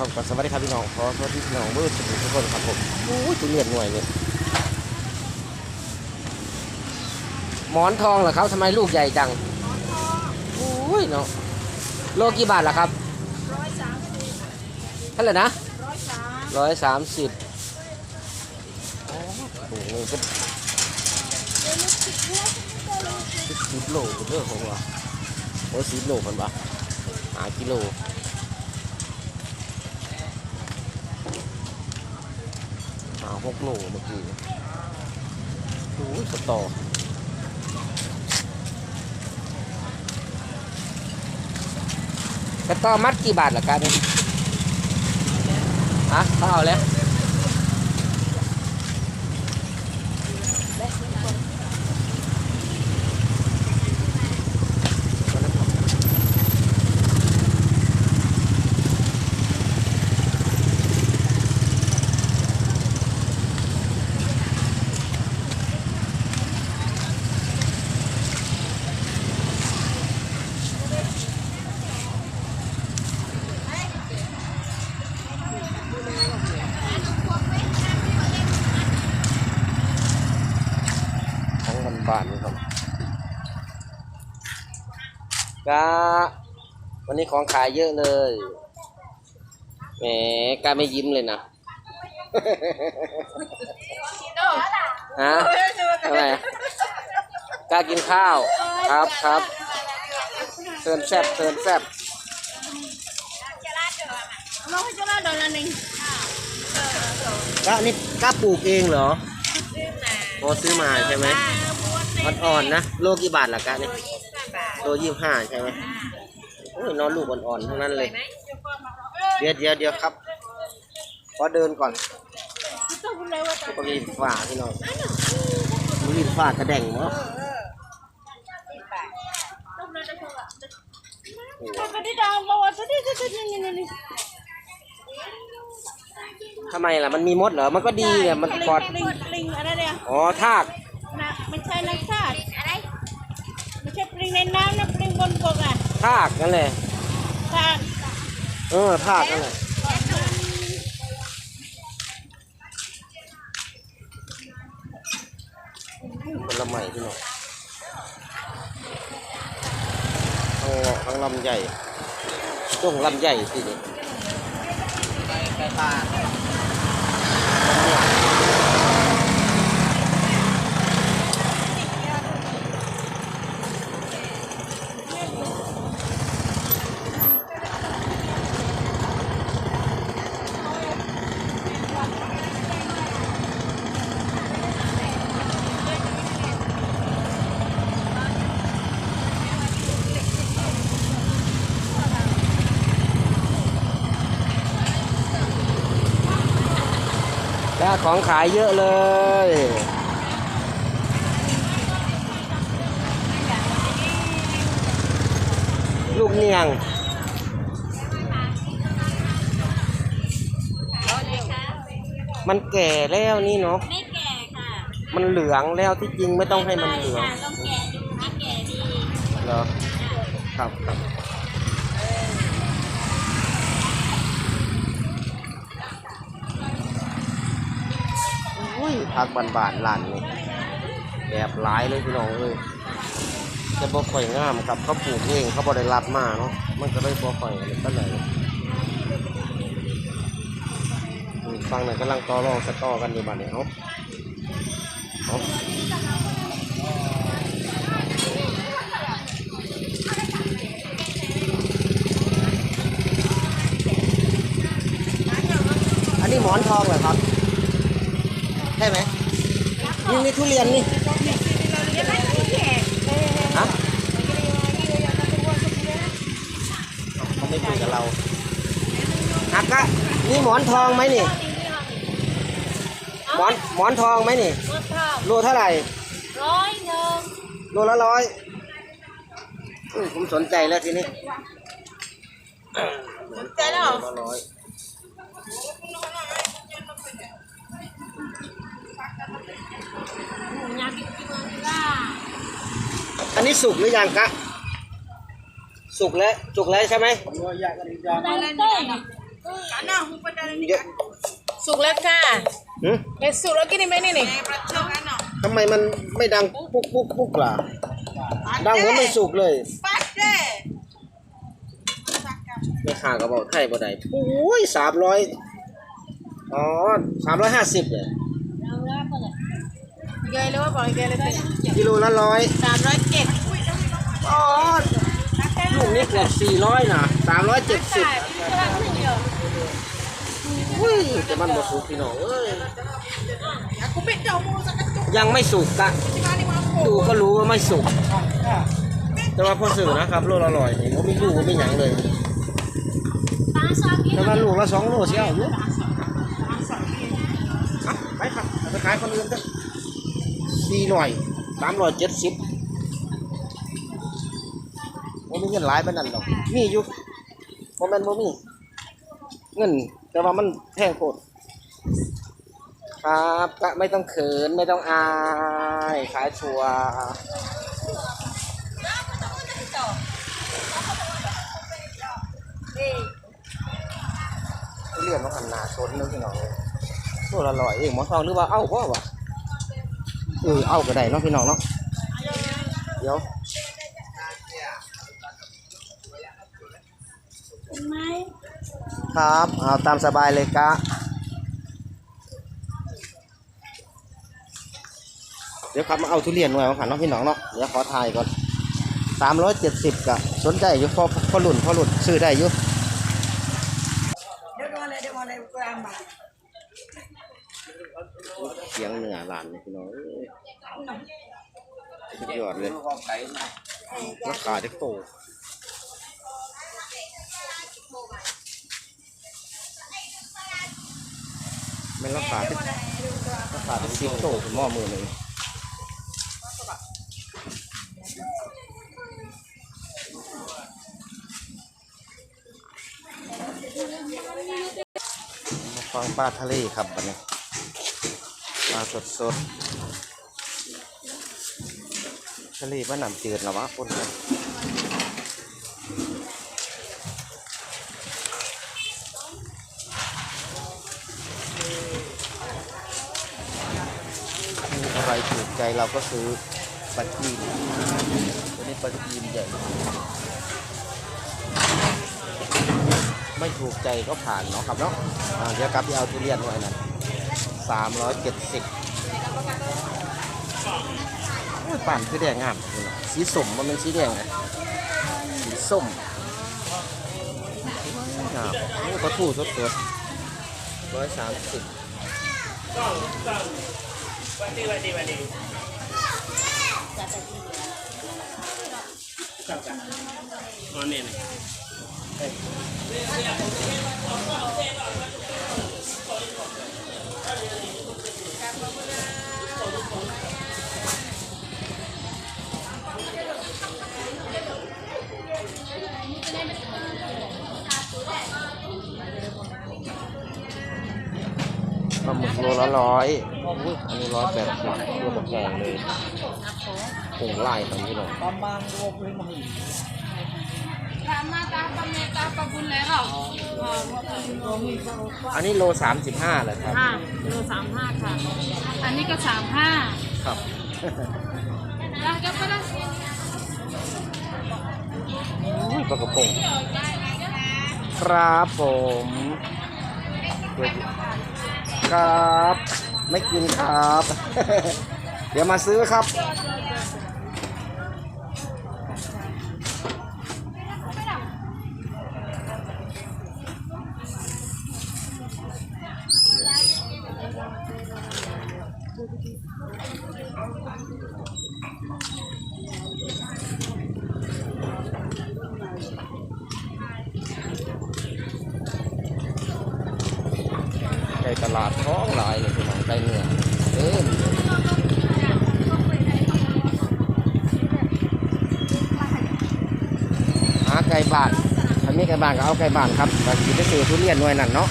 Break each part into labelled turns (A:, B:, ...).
A: ครับก็สวัสดีครับพี่น้องขอสวัสดีพี่น้องเบอร์ทุกคนครับผมโอ้ยตัวเลือดหน่วยเลยหมอนทองเหรอครับทำไมลูกใหญ่จังโอ้ยเนาะโลกี่บาทล่ะครับ
B: ร้อยสามสิบ
A: เท่าไหร่นะ
B: ร้อยสาม
A: ร้อยสามสิบถุงหนึงก็สิบโลเป็นเรื่องของวะโอ้สิบโลคนวะหากิโล หกโลเมื่อกี้โอ้ยสตอสตอมัดกี่บาทล่ะกันฮะเขาเอาแล้ว ของ บ้านบ้านๆนี่ครับกาวันนี้ของขายเยอะเลยแหมกาไม่ยิ้มเลยนะฮะอะไรอะกากินข้าว ครับครับเตินแซบเตินแซบ
B: เราให้จะละดอลลาร์หนึ่ง
A: กานี่กาปลูกเองเหรอพอซื้อมาใช่ไหม อ่อนๆนะ โลกี่บาทล่ะกาเนี่ยโลยี่สิบห้าใช่ไหมโอ้ยนอนลูกอ่อนๆทั้งนั้นเลย เดี๋ยวเดี๋ยวเดี๋ยวครับ ขอเดินก่อน
B: ต้องพูดเลยว่า
A: ก็มีฝ้าพี่น้องมีฝ้ากระแดงเนาะ
B: ต้องเลยจะพูดอะก็ได้ดาวบอกว่าจะได้จะได้นี่นี่นี่
A: ทำไมล่ะ มันมีมดเหรอ มันก็ดีเนี่ย มันปลอด
B: ลิงลิงอะไรเนี่ย
A: อ๋อทาก
B: นะไม่ใช่นักชาติอะไรไม่ใช่ ปลิงในน้ำนะปลิงบนบกอะ
A: ทากนั่นแหละ
B: ชาติ
A: เออทากนั่นแหละผลไม้พี่น้องทั้งเงาะทั้งลำใหญ่ช่วงลำใหญ่สิเนี่ย ไปปลาแล้วของขายเยอะเลย ลูกเนียงมันแก่แล้วนี่เนาะ
B: ไม่แก่ค่ะ
A: มันเหลืองแล้วที่จริงไม่ต้องให้มันเหลือง
B: ลองแก่ดูไม่แก่ดี
A: เหรอครับครับ ยพักบานๆลานนี่แบบหลายเลยพี่น้องเลยจะบ่ค่อยงามครับเขาปลูกเองเขาบ่ได้รับมาเนาะมันก็เลยบ่ค่อยอะไรปานใดฟังหน่อยกำลังต่อรองสตอกันอยู่บ้านนี้เอาเอาอันนี้หมอนทองเหรอครับ ใช่ไหมนี่นี่ทุเรียนนี่ฮะเขาไม่คุยกับเราอักกะนี่หมอนทองไหมนี่ หมอนหมอนทองไหมนี่
B: มะพร้าว
A: โลเท่าไหร่
B: ร้อยหนึ่ง
A: โลละร้อยอุ้ยผมสนใจแล้วทีนี้
B: สนใจแล้วเหรอ
A: โลละร้อย
B: อยากกินมันว่า
A: อันนี้สุกหรือยังกะสุกแล้วสุกแล้วใช่ไหม
B: อะไรเต้
A: เยอะ
B: สุกแล้วค่ะ
A: หึ
B: เอ็สุกแล้วกินไหมนี่นี่
A: ทำไมมันไม่ดังปุ๊กปุ๊กปุ๊กล่ะดังเหมือนไม่สุกเลยไม่ค่าก็บอกไทยบ่ได้โอ้ยสามร้อยอ๋อสามร้อยห้าสิบเลย
B: เกยเลยว่าบอกเกยเลยเป็น
A: กิโลละร้อย
B: สามร้อยเจ็ด
A: อ๋อลูกนี้เกือบสี่ร้อยนะสามร้อยเจ็ดสิบอุ้ยแต่มันบ่สุกพี่น้องเอ้ยยังไม่สุกกะดูก็รู้ว่าไม่สุก แต่ว่าพอสื่อนะครับโลละร้อยนี่เขาไม่รู้ว่าไม่หยังเลยแต่ว่าลูกละสองโลเชียวอยู่อะ ไปครับเอาไปขายคนอื่นเถอะสี่หน่อยสามร้อยเจ็ดสิบโมมีเงินหลายปานนั้นหรอกมีอยู่โมแมนโมมีเงิน แต่ว่ามันแพงโคตรครับก็ไม่ต้องเขินไม่ต้องอายขายชัวร์เรียนมาหันหนาชนนึกพี่น้องเลย ตัวละร้อยเองหมอทองหรือว่าเอ้าพ่วะเออเอ้าก็ได้เนาะพี่น้องเนาะเดี๋ยวครับเอาตามสบายเลยกะเดี๋ยวครับมาเอาทุเรียนหน่อยมาขันเนาะพี่น้องเนาะเดี๋ยวขอถ่ายก่อนสามร้อยเจ็ดสิบกะสนใจอยู่พอพอหลุนพอหลุดซื้อได้อยู่เสียงเหนือหลานเลยพี่น้องเอ้ยสุดยอดเลยราคาเด็กโตไม่ราคาที่ราคาเป็นสิบโตถึงหม้อมือหนึ่งมาฟังปลาทะเลครับบัดนี้ ปลาสดสดๆทะเลบ้านน้ำจืดนะวะคนกันมีอะไรถูกใจเราก็ซื้อปลาจีนตัวนี้ปลาจีนใหญ่ ไม่ถูกใจก็ผ่านเนาะครับเนาะเดี๋ยวกลับไปเอาทุเรียนไว้นั่น สามร้อยเจ็ดสิบโอ้ยป่นคือแดงงามซีสีส้มมันเป็นสีแดงไงสีส้มงามโอ้ปลาทูสดสดร้อยสามสิบป ร้อยอุ้ยอันนี้ร้อยแปดสิบตัวบักแกงเลยผงไล่ตรงนี้ลง
B: มาตาปะเมตาปะบุญแล้ว
A: อันนี้โลสามสิบห้าเลยครับ
B: ห้ากิโลสามห้าค่ะ อันนี้ก็สามห้า
A: ครับ
B: แล้วก็ไปละ
A: อุ้ยปลากระพงครับผมเดี๋ยว ครับ ไม่กินครับ เดี๋ยวมาซื้อครับ ก่บ้านถ้ามีไก่บ้านก็เอาไก่บ้านครับแต่กินได้ซื้อทุเรียนหน่วยนั่นเนาะ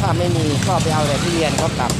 A: ถ้าไม่มีก็ไปเอาแต่ทุเรียนก็กลับ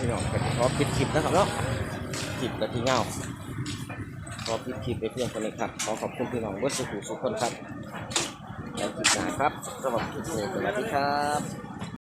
A: พี่น้ องก็ขอปิดคลิปนะครับเนาะคลิปและที่เงาขอปิดคลิปไปเพียงเท่านี้ครับ ขอขอบคุณพี่น้องเบิร์ดสุขุสุขคนครับแล้วคลิปหน้าครับสวัสดีครับสวัสดีครับ